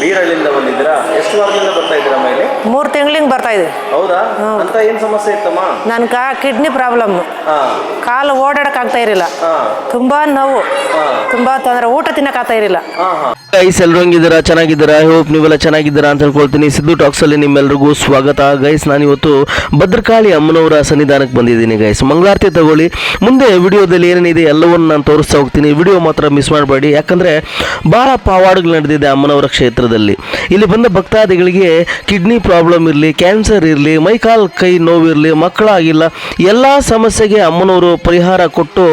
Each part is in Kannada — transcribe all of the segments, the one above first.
ಬೀರಳ್ಳಿಂದ ಬಂದಿದ್ದೀರಾ? ಎಷ್ಟು ವಾರದಿಂದ ಬರ್ತಾ ಇದ್ದೀರಾ ಮೇಲೆ? ಮೂರು ತಿಂಗ್ಳಿಂಗ್ ಬರ್ತಾ ಇದೆ. ಹೌದಾ? ಅಂತ ಏನ್ ಸಮಸ್ಯೆ ಇತ್ತಮ್ಮ? ನನ್ಗೆ ಕಿಡ್ನಿ ಪ್ರಾಬ್ಲಮ್. ಕಾಲು ಓಡಾಡಕ್ ಆಗ್ತಾ ಇರಲಿಲ್ಲ. ತುಂಬಾ ನೋವು. ತುಂಬಾ ತೊಂದರೆ ಊಟ ತಿನ್ನಕ್ ಆಗ್ತಾ ಇರಲಿಲ್ಲ. ಗೈಸ್ ಎಲ್ಲರೂ ಹೆಂಗಿದ್ದೀರಾ? ಚೆನ್ನಾಗಿದ್ದೀರಾ? ಐ ಹೋಪ್ ನೀವೆಲ್ಲ ಚೆನ್ನಾಗಿದ್ದೀರಾ ಅಂತ ಹೇಳ್ಕೊಳ್ತೀನಿ. ಸಿದ್ದು ಟಾಕ್ಸಲ್ಲಿ ನಿಮ್ಮೆಲ್ಲರಿಗೂ ಸ್ವಾಗತ. ಗೈಸ್ ನಾನು ಇವತ್ತು ಭದ್ರಕಾಳಿ ಅಮ್ಮನವರ ಸನ್ನಿಧಾನಕ್ಕೆ ಬಂದಿದ್ದೀನಿ ಗೈಸ್ ಮಂಗಳಾರತಿ ತಗೊಳ್ಳಿ. ಮುಂದೆ ವಿಡಿಯೋದಲ್ಲಿ ಏನೇನಿದೆ ಎಲ್ಲವನ್ನು ನಾನು ತೋರಿಸ್ತಾ ಹೋಗ್ತೀನಿ. ವಿಡಿಯೋ ಮಾತ್ರ ಮಿಸ್ ಮಾಡಬೇಡಿ. ಯಾಕಂದರೆ ಭಾಳ ಪಾವಾಡುಗಳು ನಡೆದಿದೆ ಅಮ್ಮನವರ ಕ್ಷೇತ್ರದಲ್ಲಿ ಇಲ್ಲಿ ಬಂದ ಭಕ್ತಾದಿಗಳಿಗೆ ಕಿಡ್ನಿ ಪ್ರಾಬ್ಲಮ್ ಇರಲಿ, ಕ್ಯಾನ್ಸರ್ ಇರಲಿ, ಮೈಕಾಲ್ ಕೈ ನೋವಿರಲಿ, ಮಕ್ಕಳಾಗಿಲ್ಲ, ಎಲ್ಲ ಸಮಸ್ಯೆಗೆ ಅಮ್ಮನವರು ಪರಿಹಾರ ಕೊಟ್ಟು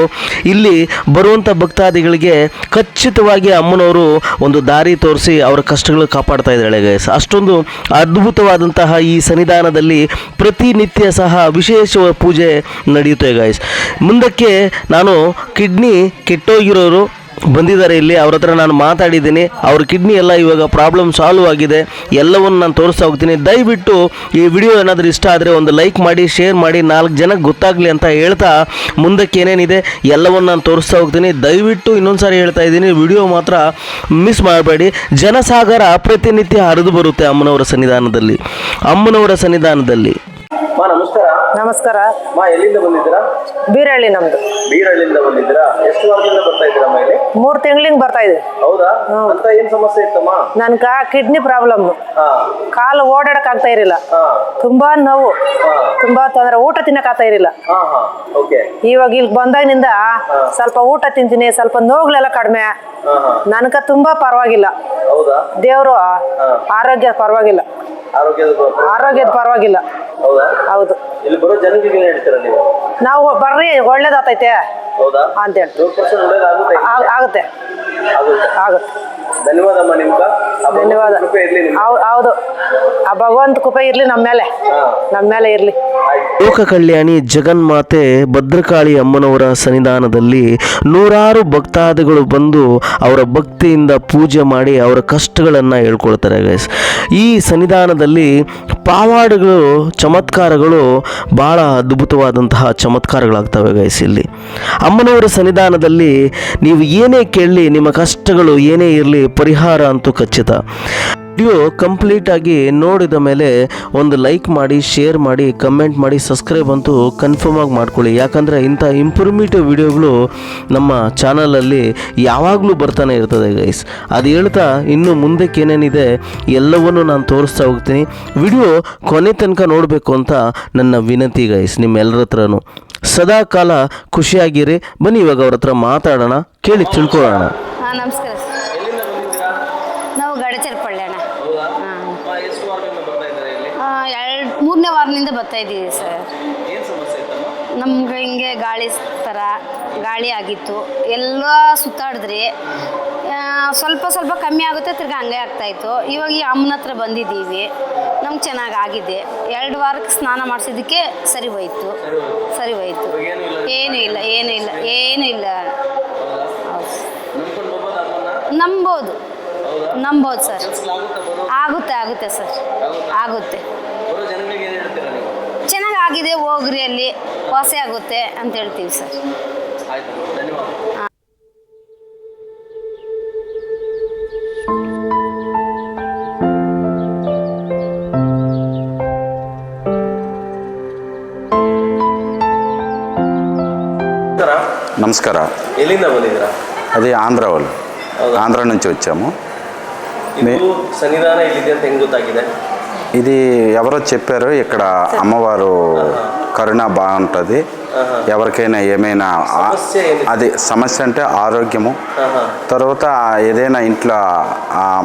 ಇಲ್ಲಿ ಬರುವಂಥ ಭಕ್ತಾದಿಗಳಿಗೆ ಖಚಿತವಾಗಿ ಅಮ್ಮನವರು ಒಂದು ದಾರಿ ತೋರಿಸಿ ಅವರ ಕಷ್ಟಗಳು ಕಾಪಾಡ್ತಾ ಇದ್ದಾಳೆ ಗೈಸ್ ಅಷ್ಟೊಂದು ಅದ್ಭುತವಾದಂತಹ ಈ ಸನ್ನಿಧಾನದಲ್ಲಿ ಪ್ರತಿನಿತ್ಯ ಸಹ ವಿಶೇಷ ಪೂಜೆ ನಡೆಯುತ್ತೆ ಗೈಸ್ ಮುಂದಕ್ಕೆ ನಾನು ಕಿಡ್ನಿ ಕೆಟ್ಟೋಗಿರೋರು ಬಂದಿದ್ದಾರೆ ಇಲ್ಲಿ, ಅವ್ರ ಹತ್ರ ನಾನು ಮಾತಾಡಿದ್ದೀನಿ, ಅವ್ರ ಕಿಡ್ನಿ ಎಲ್ಲ ಇವಾಗ ಪ್ರಾಬ್ಲಮ್ ಸಾಲ್ವ್ ಆಗಿದೆ, ಎಲ್ಲವನ್ನು ನಾನು ತೋರಿಸ್ತಾ ಹೋಗ್ತೀನಿ. ದಯವಿಟ್ಟು ಈ ವಿಡಿಯೋ ಏನಾದರೂ ಇಷ್ಟ ಆದರೆ ಒಂದು ಲೈಕ್ ಮಾಡಿ ಶೇರ್ ಮಾಡಿ, ನಾಲ್ಕು ಜನಕ್ಕೆ ಗೊತ್ತಾಗಲಿ ಅಂತ ಹೇಳ್ತಾ ಮುಂದಕ್ಕೆ ಏನೇನಿದೆ, ಎಲ್ಲವನ್ನು ನಾನು ತೋರಿಸ್ತಾ ಹೋಗ್ತೀನಿ. ದಯವಿಟ್ಟು ಇನ್ನೊಂದು ಸಾರಿ ಹೇಳ್ತಾ ಇದ್ದೀನಿ ವಿಡಿಯೋ ಮಾತ್ರ ಮಿಸ್ ಮಾಡಬೇಡಿ. ಜನಸಾಗರ ಪ್ರತಿನಿತ್ಯ ಹರಿದು ಬರುತ್ತೆ ಅಮ್ಮನವರ ಸನ್ನಿಧಾನದಲ್ಲಿ. ಅಮ್ಮನವರ ಸನ್ನಿಧಾನದಲ್ಲಿ. ಮಾ ನಮಸ್ಕಾರ. ನಮಸ್ಕಾರ. ಮಾ ಎಲ್ಲಿಂದ ಬಂದಿದ್ದೀರಾ? ಬೀರಳ್ಳಿ ನಮ್ದು. ಬೀರಳ್ಳಿಂದ ಬಂದಿದ್ದೀರಾ? ಎಷ್ಟು ವಾರದಿಂದ ಬರ್ತಾ ಇದ್ದೀರಾ ಮೇಲೆ ಮೂರು ತಿಂಗ್ಳಿಂಗ್ ಬರ್ತಾ ಇದೆ. ಹೌದಾ? ಅಂತ ಏನ್ ಸಮಸ್ಯೆ ಇತ್ತಮ್ಮ ನನ್ಗೆ ಕಿಡ್ನಿ ಪ್ರಾಬ್ಲಮ್. ಕಾಲು ಓಡಾಡಕ್ ಆಗ್ತಾ ಇರಲಿಲ್ಲ. ತುಂಬಾ ನೋವು. ತುಂಬಾ ತೊಂದರೆ. ಊಟ ತಿನ್ನಕ್ ಆಗ್ತಾ ಇರಲಿಲ್ಲ. ಇವಾಗ ಇಲ್ಲಿ ಬಂದಾಗಿನಿಂದ ಸ್ವಲ್ಪ ಊಟ ತಿಂತೀನಿ. ಸ್ವಲ್ಪ ನೋವುಗಳೆಲ್ಲ ಕಡಿಮೆ. ನನ್ಗ ತುಂಬಾ ಪರವಾಗಿಲ್ಲ. ದೇವರು ಆರೋಗ್ಯ ಪರವಾಗಿಲ್ಲ. ಆರೋಗ್ಯದ ಆರೋಗ್ಯದ ಪರವಾಗಿಲ್ಲ. ಹೌದಾ? ಹೌದು. ಇಲ್ಲಿ ಬರೋ ಜನರಿಗೆ ಏನ್ ಹೇಳ್ತೀರಾ ನೀವು? ನಾವು ಬರ್ರಿ ಒಳ್ಳೇದಾಗ್ತೈತೆ ಹೌದಾ? ಅಂತೇಳಿ. ನೂರು ಪರ್ಸೆಂಟ್ ಒಳ್ಳೇದಾಗುತ್ತೆ ಆಗ್- ಆಗುತ್ತೆ. ಆಗುತ್ತೆ. ಆಗುತ್ತೆ. ಧನ್ಯವಾದಮ್ಮ ನಿಮ್ಗ. ಆ ಭಗವಂತನ ಧನ್ಯವಾದ. ಕೃಪೆ ಇರ್ಲಿ ನಿಮ್ಗೆ. ಹೌ- ಹೌದು. ಆ ಭಗವಂತ ಕೃಪೆ ಇರ್ಲಿ ನಮ್ಮ ಮೇಲೆ. ಹಾ. ನಮ್ಮ ಮೇಲೆ ಇರ್ಲಿ. ಆಯ್ತು. ಲೋಕ ಕಲ್ಯಾಣಿ ಜಗನ್ಮಾತೆ ಭದ್ರಕಾಳಿ ಅಮ್ಮನವರ ಸನ್ನಿಧಾನದಲ್ಲಿ ನೂರಾರು ಭಕ್ತಾದಿಗಳು ಬಂದು ಅವರ ಭಕ್ತಿಯಿಂದ ಪೂಜೆ ಮಾಡಿ ಅವರ ಕಷ್ಟಗಳನ್ನು ಹೇಳ್ಕೊಳ್ತಾರೆ ಗೈಸ್ ಈ ಸನ್ನಿಧಾನದಲ್ಲಿ ಪಾವಾಡಗಳು ಚಮತ್ಕಾರಗಳು ಭಾಳ ಅದ್ಭುತವಾದಂತಹ ಚಮತ್ಕಾರಗಳಾಗ್ತವೆ ಗೈಸ್ ಇಲ್ಲಿ. ಅಮ್ಮನವರ ಸನ್ನಿಧಾನದಲ್ಲಿ ನೀವು ಏನೇ ಕೇಳಲಿ ನಿಮ್ಮ ಕಷ್ಟಗಳು ಏನೇ ಇರಲಿ, ಪರಿಹಾರ ಅಂತೂ ಖಚಿತ. ವಿಡಿಯೋ ಕಂಪ್ಲೀಟ್ ಆಗಿ ನೋಡಿದ ಮೇಲೆ ಒಂದು ಲೈಕ್ ಮಾಡಿ, ಶೇರ್ ಮಾಡಿ, ಕಮೆಂಟ್ ಮಾಡಿ, ಸಬ್ಸ್ಕ್ರೈಬ್ ಅಂತೂ ಕನ್ಫರ್ಮ್ ಆಗಿ ಮಾಡ್ಕೊಳ್ಳಿ. ಯಾಕಂದರೆ ಇಂಥ ಇಂಪ್ರೂವ್ಮೇಟಿವ್ ವಿಡಿಯೋಗಳು ನಮ್ಮ ಚಾನಲಲ್ಲಿ ಯಾವಾಗಲೂ ಬರ್ತಾನೆ ಇರ್ತದೆ ಗೈಸ್ ಅದು ಹೇಳ್ತಾ ಇನ್ನು ಮುಂದಕ್ಕೆ ಏನೇನಿದೆ ಎಲ್ಲವನ್ನು ನಾನು ತೋರಿಸ್ತಾ ಹೋಗ್ತೀನಿ. ವಿಡಿಯೋ ಕೊನೆ ತನಕ ನೋಡಬೇಕು ಅಂತ ನನ್ನ ವಿನಂತಿ ಗೈಸ್ ನಿಮ್ಮೆಲ್ಲರ ಹತ್ರನೂ. ಸದಾ ಕಾಲ ಖುಷಿಯಾಗಿರಿ. ಬನ್ನಿ ಇವಾಗ ಅವ್ರ ಹತ್ರ ಮಾತಾಡೋಣ, ಕೇಳಿ ತಿಳ್ಕೊಳ್ಳೋಣ ಹಾಂ ನಮಸ್ಕಾರ ಸರ್ ಎಲ್ಲಿಂದ ಬಂದಿದ್ದೀರಾ ನಾವು ಗಡಚರ್ಪಳ್ಳಿ ಅಣ್ಣ ಹೌದಾ ಅಮ್ಮ, ಎಷ್ಟು ವಾರದಿಂದ ಬರ್ತಾ ಇದ್ದಾರೆ ಇಲ್ಲಿ ಎರಡು ಮೂರನೇ ವಾರದಿಂದ ಬರ್ತಾ ಇದ್ದೀವಿ ಸರ್. ನಮ್ಗೆ ಹಿಂಗೆ ಗಾಳಿ ಥರ ಗಾಳಿ ಆಗಿತ್ತು. ಎಲ್ಲ ಸುತ್ತಾಡಿದ್ರಿ. ಸ್ವಲ್ಪ ಸ್ವಲ್ಪ ಕಮ್ಮಿ ಆಗುತ್ತೆ ತಿರ್ಗಿ ಹಂಗೆ ಆಗ್ತಾಯಿತ್ತು ಇವಾಗ ಈ ಅಮ್ಮನ ಹತ್ರ ಬಂದಿದ್ದೀವಿ. ನಮ್ಗೆ ಚೆನ್ನಾಗಿ ಆಗಿದೆ. ಎರಡು ವಾರಕ್ಕೆ ಸ್ನಾನ ಮಾಡಿಸಿದ್ದಕ್ಕೆ ಸರಿ ಹೋಯ್ತು. ಸರಿ ಹೋಯ್ತು. ಏನೂ ಇಲ್ಲ ಏನೂ ಇಲ್ಲ ಏನೂ ಇಲ್ಲ ನಂಬೋದು. ನಂಬೋದು ಸರ್. ಆಗುತ್ತಾ ಆಗುತ್ತೆ ಸರ್. ಆಗುತ್ತೆ. ಚೆನ್ನಾಗಿ ಆಗಿದೆ ಹೋಗ್ರಿ ಅಲ್ಲಿ. ವಾಸಿ ಆಗುತ್ತೆ ಅಂತ ಹೇಳ್ತೀವಿ ಸರ್. ನಮಸ್ಕಾರ. ಎಲ್ಲಿಂದ ಬಂದಿದ್ದೀರಾ? ಅದೇ ಆಂಧ್ರ ಅವಲ್ಲಿ ಆಂಧ್ರ ನಂಚು ವಚ್ಚಾಮು ಸನ್ನಿಧಾನ ಇಲ್ಲಿದೆ ಅಂತ ಹೆಂಗ್ ಗೊತ್ತಾಗಿದೆ ఇది ఎవరో చెప్పారు ఇక్కడ అమ్మవారు కరుణ బాగుంటుంది. ఎవరికైనా ఏమైనా? అది సమస్య అంటే ఆరోగ్యము. తర్వాత ఏదైనా ఇంట్లో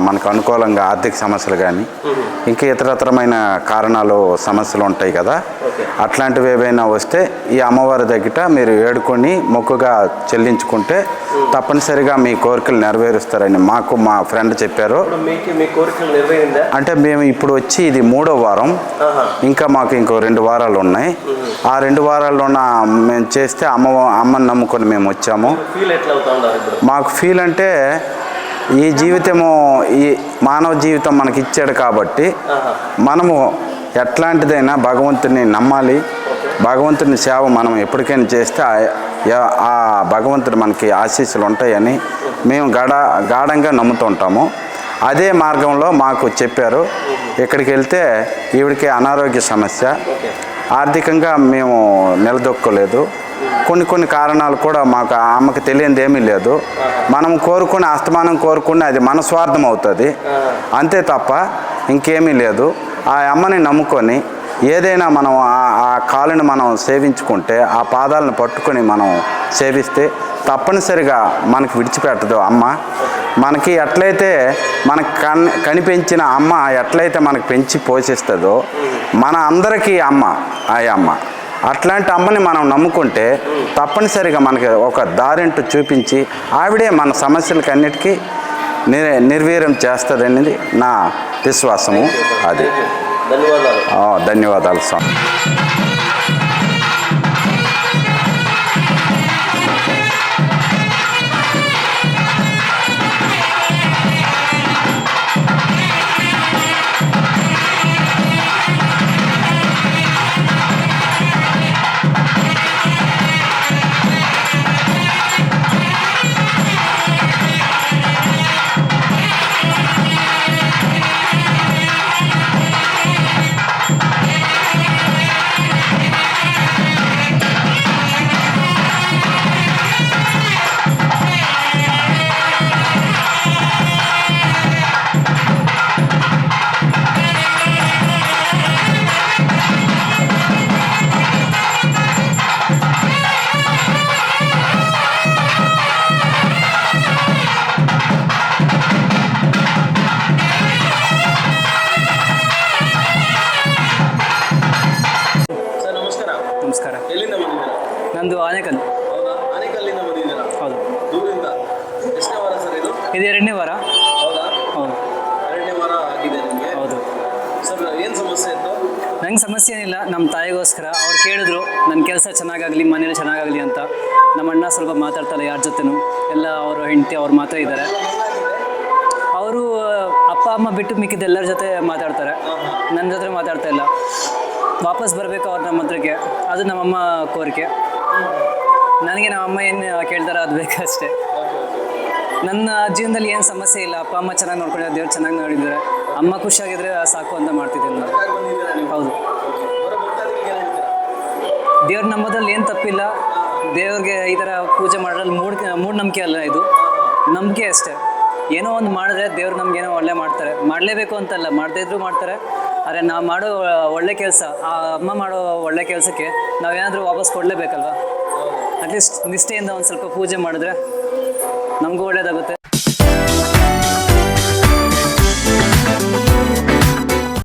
మనకు అనుకూలంగా ఆర్థిక సమస్యలు కానీ ఇంకా ఇతరతరమైన కారణాలు సమస్యలు ఉంటాయి కదా. అట్లాంటివి ఏవైనా వస్తే ఈ అమ్మవారి దగ్గర మీరు ఏడుకొని మొక్కుగా చెల్లించుకుంటే తప్పనిసరిగా మీ కోరికలు నెరవేరుస్తారని మాకు మా ఫ్రెండ్ చెప్పారు. అంటే మేము ఇప్పుడు వచ్చి ఇది మూడో వారం. ఇంకా మాకు ఇంకో రెండు వారాలు ఉన్నాయి. ఆ రెండు వారాల్లోన మేము చేస్తే అమ్మ అమ్మని నమ్ముకొని మేము వచ్చాము. మాకు ఫీల్ అంటే ఈ జీవితము ఈ మానవ జీవితం మనకి ఇచ్చాడు కాబట్టి. మనము ఎట్లాంటిదైనా భగవంతుని నమ్మాలి. భగవంతుని సేవ మనం ఎప్పటికైనా చేస్తే ఆ భగవంతుడు మనకి ఆశీస్సులు ఉంటాయని మేము గాఢ గాఢంగా నమ్ముతుంటాము అదే మార్గంలో మాకు చెప్పారు. ఇక్కడికి వెళ్తే ఈవిడికి అనారోగ్య సమస్య. ఆర్థికంగా మేము నిలదొక్కలేదు. కొన్ని కొన్ని కారణాలు కూడా మాకు ఆమెకు తెలియనిది ఏమీ లేదు. మనం కోరుకునే అస్తమానం కోరుకునే అది మన స్వార్థం అవుతుంది. అంతే తప్ప ఇంకేమీ లేదు. ఆ అమ్మని నమ్ముకొని ఏదైనా మనం ఆ- ఆ కాలుని మనం సేవించుకుంటే ఆ పాదాలను పట్టుకొని మనం సేవిస్తే తప్పనిసరిగా మనకు విడిచిపెట్టదు అమ్మ. మనకి ఎట్లయితే మనకు కన్ కనిపెంచిన అమ్మ ఎట్లయితే మనకు పెంచి పోషిస్తుందో మన అందరికీ అమ్మ ఆ అమ్మ. అట్లాంటి అమ్మని మనం నమ్ముకుంటే తప్పనిసరిగా మనకి ఒక దారింటూ చూపించి ఆవిడే మన సమస్యలకన్నిటికీ నిర్ నిర్వీర్యం చేస్తుంది అనేది నా విశ్వాసము అది. ధన్యవాదాలు స్వామి. ಆನೆಕಲ್ ಹೌದಾ ಆನೇಕಲ್ಲಿಂದ ಬಂದಿದ್ದೀರಾ? ಹೌದು. ದೂರಿಂದ. ಎಷ್ಟನೇ ವಾರ ಸರ್ ಇದು? ಇದು ಎರಡನೇ ವಾರ. ಹೌದಾ? ಹೌದು. ಎರಡನೇ ವಾರ ಆಗಿದೆ ನಿಮಗೆ? ಹೌದು. ಸರ್ ಏನು ಸಮಸ್ಯೆ ಇತ್ತು? ನಂಗೆ ಸಮಸ್ಯೆ ಏನಿಲ್ಲ. ನಮ್ಮ ತಾಯಿಗೋಸ್ಕರ ಅವ್ರು ಕೇಳಿದ್ರು ನನ್ನ ಕೆಲಸ ಚೆನ್ನಾಗಾಗಲಿ ಮನೇಲಿ ಚೆನ್ನಾಗಾಗಲಿ ಅಂತ. ನಮ್ಮ ಅಣ್ಣ ಸ್ವಲ್ಪ ಮಾತಾಡ್ತಾರೆ ಯಾರ ಜೊತೆನೂ. ಎಲ್ಲ ಅವರು ಹೆಂಡತಿ ಅವ್ರು ಮಾತ್ರ ಇದ್ದಾರೆ. ಅವರು ಅಪ್ಪ ಅಮ್ಮ ಬಿಟ್ಟು ಮಿಕ್ಕಿದ ಎಲ್ಲರ ಜೊತೆ ಮಾತಾಡ್ತಾರೆ. ನನ್ನ ಜೊತೆ ಮಾತಾಡ್ತಾ ಇಲ್ಲ. ವಾಪಸ್ ಬರಬೇಕು ಅವ್ರು ನಮ್ಮ ಹತ್ರಕ್ಕೆ. ಅದು ನಮ್ಮಮ್ಮ ಕೋರಿಕೆ. ನನಗೆ ನಮ್ಮ ಅಮ್ಮ ಏನು ಕೇಳ್ತಾರೆ ಅದು ಬೇಕಷ್ಟೇ. ನನ್ನ ಜೀವನದಲ್ಲಿ ಏನು ಸಮಸ್ಯೆ ಇಲ್ಲ. ಅಪ್ಪ, ಅಮ್ಮ ಚೆನ್ನಾಗಿ ನೋಡ್ಕೊಂಡಿದ್ದಾರೆ, ದೇವ್ರು ಚೆನ್ನಾಗಿ ನೋಡಿದ್ದಾರೆ. ಅಮ್ಮ ಖುಷಿಯಾಗಿದ್ರೆ ಸಾಕು ಅಂತ ಮಾಡ್ತಿದ್ದೀನಿ ನಾನು. ಹೌದು. ದೇವ್ರ ನಂಬೋದ್ರಲ್ಲಿ ಏನು ತಪ್ಪಿಲ್ಲ. ದೇವ್ರಿಗೆ ಈ ಥರ ಪೂಜೆ ಮಾಡೋದ್ರಲ್ಲಿ ಮೂಢ ಮೂಢನಂಬಿಕೆ ಅಲ್ಲ ಇದು. ನಂಬಿಕೆ ಅಷ್ಟೇ. ಏನೋ ಒಂದು ಮಾಡಿದ್ರೆ ದೇವ್ರು ಏನೋ ಒಳ್ಳೆ ಮಾಡ್ತಾರೆ. ಮಾಡಲೇಬೇಕು ಅಂತಲ್ಲ. ಮಾಡದೇ ಇದ್ರೂ ಮಾಡ್ತಾರೆ. ಆದರೆ ನಾವು ಮಾಡೋ ಒಳ್ಳೆ ಕೆಲಸ, ಆ ಅಮ್ಮ ಮಾಡೋ ಒಳ್ಳೆ ಕೆಲಸಕ್ಕೆ ನಾವೇನಾದರೂ ವಾಪಸ್ ಕೊಡಲೇಬೇಕಲ್ವಾ? ಅಟ್ಲೀಸ್ಟ್ ನಿಷ್ಠೆಯಿಂದ ಒಂದು ಸ್ವಲ್ಪ ಪೂಜೆ ಮಾಡಿದ್ರೆ ನಮಗೂ ಒಳ್ಳೇದಾಗುತ್ತೆ.